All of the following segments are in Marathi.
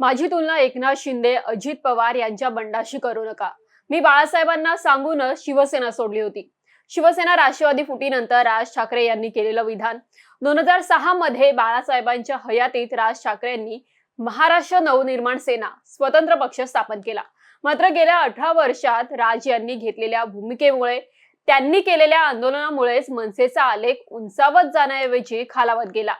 माझी तुलना एकनाथ शिंदे अजित पवार यांच्या बंडाशी करू नका. मी बाळासाहेबांना सांगूनच शिवसेना सोडली होती. शिवसेना राष्ट्रवादी फुटीनंतर राज ठाकरे यांनी केलेलं विधान. दोन हजार सहा मध्ये बाळासाहेबांच्या हयातीत राज ठाकरे यांनी महाराष्ट्र नवनिर्माण सेना स्वतंत्र पक्ष स्थापन केला. मात्र गेल्या अठरा वर्षात राज यांनी घेतलेल्या भूमिकेमुळे त्यांनी केलेल्या आंदोलनामुळेच मनसेचा आलेख उंचावत जाण्याऐवजी खालावत गेला.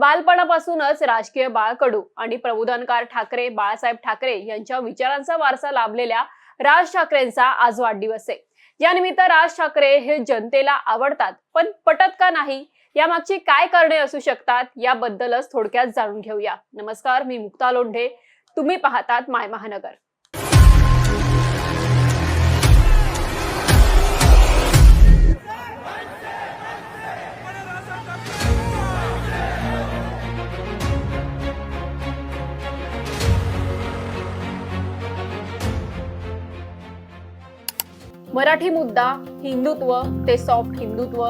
बालपणापासूनच राजकीय बाळकडू आणि प्रबोधनकार ठाकरे बाळासाहेब ठाकरे यांच्या विचारांचा वारसा लाभलेल्या राज ठाकरेंचा आज वाढदिवस आहे. यानिमित्त राज ठाकरे हे जनतेला आवडतात पण पटत का नाही? यामागची काय कारणे असू शकतात? याबद्दलच थोडक्यात जाणून घेऊया. नमस्कार मी मुक्ता लोंढे. तुम्ही पाहतात माय महानगर. मराठी मुद्दा हिंदुत्व ते सॉफ्ट हिंदुत्व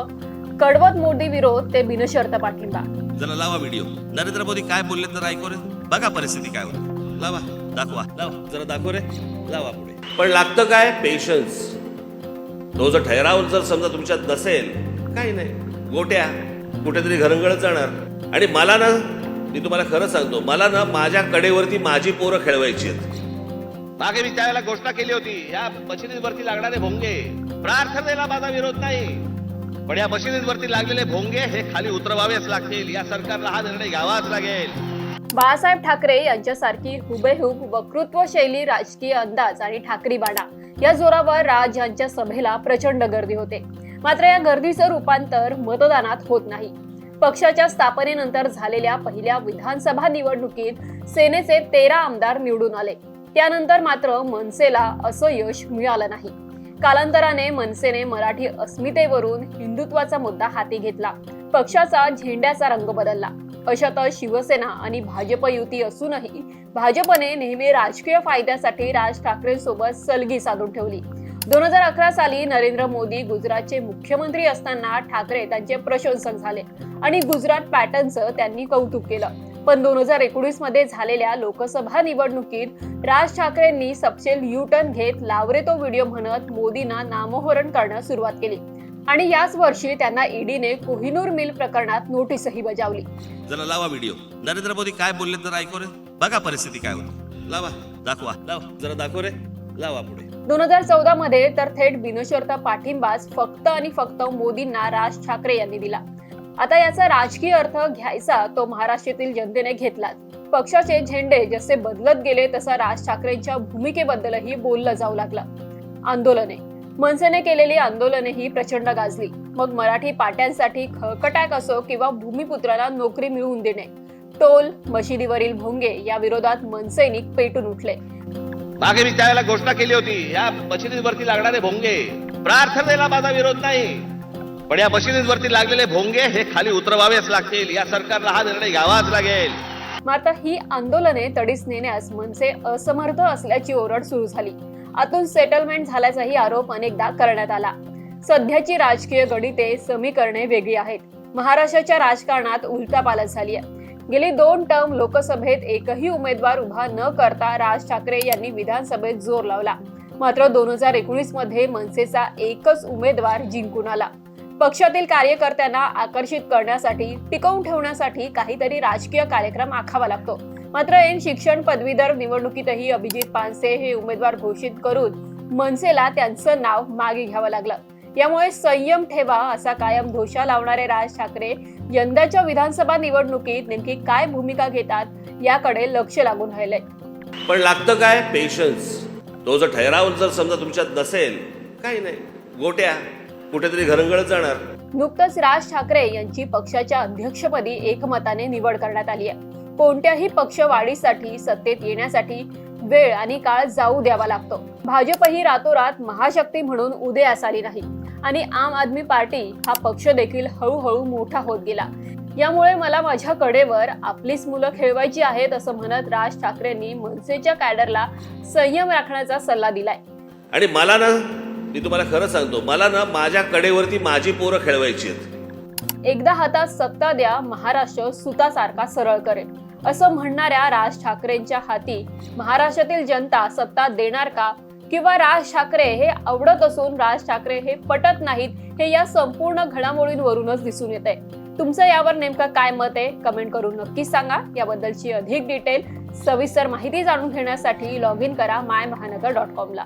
कडवत मोदी विरोध ते बिनशर्त पाठिंबा. जरा लावा व्हिडिओ नरेंद्र मोदी काय बोलले तर ऐकू रे? बघा परिस्थिती काय होती. लावा दाखवा. लावा जरा दाखव रे. लावा पुढे. पण लागतं काय? पेशन्स तो जर ठहराव जर समजा तुमच्यात नसेल काही नाही. गोट्या कुठेतरी घरंगळत जाणार. आणि मला ना मी तुम्हाला खरं सांगतो मला ना माझ्या कडेवरती माझी पोरं खेळवायची आहेत. मागे मी त्यावेळेला घोषणा केली होती या मशिदींवरती लागणारे भोंगे. प्रार्थनेला माझा विरोध नाही. पण या मशिदींवरती लागलेले भोंगे हे खाली उतरवावेच लागतील. या सरकारला हा निर्णय घ्यावाच लागेल. बाळासाहेब ठाकरे यांच्यासारखी हुबेहूब वक्तृत्व शैली राजकीय अंदाज आणि ठाकरी बाणा या जोरावर राज यांच्या सभेला प्रचंड गर्दी होते. मात्र या गर्दीचं रूपांतर मतदानात होत नाही. पक्षाच्या स्थापनेनंतर झालेल्या पहिल्या विधानसभा निवडणुकीत सेनेचे तेरा आमदार निवडून आले. त्यानंतर मात्र मनसेला असं यश मिळालं नाही. कालांतराने मनसेने मराठी अस्मितेवरून हिंदुत्वाचा मुद्दा हाती घेतला. पक्षाचा झेंड्याचा रंग बदलला. अशातच शिवसेना आणि भाजप युती असूनही भाजपने नेहमी राजकीय फायद्यासाठी राज ठाकरेंसोबत सलगी साधून ठेवली. दोन हजार अकरा साली नरेंद्र मोदी गुजरातचे मुख्यमंत्री असताना ठाकरे त्यांचे प्रशंसक झाले आणि गुजरात पॅटर्नचं त्यांनी कौतुक केलं. पण दोन हजार एकोणीसमध्ये झालेल्या लोकसभा निवडणुकीत राज ठाकरेंनी सपशेल यू टर्न घेत लावरे तो व्हिडिओ म्हणत मोदींना नामोहरण करण्यास सुरुवात केली. आणि याच वर्षी त्यांना ईडीने कोहिनूर मिल प्रकरणात नोटीसही बजावली. जरा लावा व्हिडिओ नरेंद्र मोदी काय बोलले तर ऐकू रे? बघा परिस्थिती काय होती. लावा दाखवा. लावा जरा दाखव रे. लावा पुढे. दोन हजार चौदा मध्ये तर थेट बिनशर्त पाठिंबाच फक्त आणि फक्त मोदींना राज ठाकरे यांनी दिला. आता याचा राजकीय अर्थ घ्यायचा तो महाराष्ट्रातील जनतेने घेतलाच पक्षाचे झेंडे जसे बदलत गेले तसा राज ठाकरेंच्या भूमिकेबद्दलही बोललं जाऊ लागलं. आंदोलने. मनसेने केलेली आंदोलनेही प्रचंड गाजली. मग मराठी पाट्यांसाठी खळकटाक असो किंवा भूमिपुत्राला नोकरी मिळवून देणे टोल मशिदीवरील भोंगे या विरोधात मनसैनिक पेटून उठले. मागे मी त्यावेळेला घोषणा केली होती या मशिदीवरती लागणारे भोंगे. प्रार्थनेला माझा विरोध नाही. पण या मशिदींवरती लागलेले भोंगे हे खाली उतरवावेच लागतील. या सरकारला हा निर्णय घ्यावाच लागेल. मात्र ही आंदोलने तडीस नेण्यास मनसे असमर्थ असल्याची ओरड सुरू झाली. आतून सेटलमेंट झाल्याचाही आरोप अनेकदा करण्यात आला. सध्याची राजकीय गणिते समीकरणे वेगळी आहेत. महाराष्ट्राच्या राजकारणात उलटापालट झाली आहे. गेली दोन टर्म लोकसभेत एकही उमेदवार उभा न करता राज ठाकरे यांनी विधानसभेत जोर लावला. मात्र दोन हजार एकोणीसमध्ये मनसेचा एकच उमेदवार जिंकून आला. पक्षातील कार्यकर्त्यांना आकर्षित करण्यासाठी टिकवून ठेवण्यासाठी काहीतरी राजकीय कार्यक्रम आखावा लागतो. मात्र ऐन शिक्षण पदवीधर निवडणुकीतही अभिजित पानसे हे उमेदवार घोषित करून मनसेला त्यांचं नाव मागे घ्यावं लागलं. यामुळे संयम ठेवा असा कायम घोषा लावणारे राज ठाकरे यंदाच्या विधानसभा निवडणुकीत नेमकी काय भूमिका घेतात याकडे लक्ष लागून राहिलंय पण लागतं काय? पेशन्स तो जर ठराव जर समजा तुमच्यात नसेल काही नाही. गोट्या. कुठेतरी घरंगळत जाणार. नुकतंच राज ठाकरे यांची पक्षाच्या अध्यक्षपदी एकमताने निवड करण्यात आली आहे. कोणत्याही पक्ष वाढीसाठी सत्तेत येण्यासाठी वेळ आणि काळ जाऊ द्यावा लागतो. भाजपही रातोरात महाशक्ती म्हणून उदयास आली नाही. आणि आम आदमी पार्टी हा पक्ष देखील हळूहळू मोठा होत गेला. यामुळे मला माझ्या कडेवर आपलीच मुलं खेळवायची आहेत असं म्हणत राज ठाकरेंनी मनसेच्या कॅडरला संयम राखण्याचा सल्ला दिलाय. आणि मला ना मी तुम्हाला खरं सांगतो मला ना माझ्या कडेवरती माझी पोरं खेळवायची आहेत. एकदा हातात सत्ता द्या महाराष्ट्र सुतासारखा सरळ करेल. असं म्हणणाऱ्या राज ठाकरेंच्या हाती महाराष्ट्रातील जनता सत्ता देणार का? किंवा राज ठाकरे हे आवडत असून राज ठाकरे हे पटत नाहीत हे या संपूर्ण घडामोडींवरूनच दिसून येत आहे तुमचं यावर नेमकं काय मत आहे? कमेंट करून नक्कीच सांगा. याबद्दलची अधिक डिटेल सविस्तर माहिती जाणून घेण्यासाठी लॉग इन करा माय महानगर डॉट कॉमला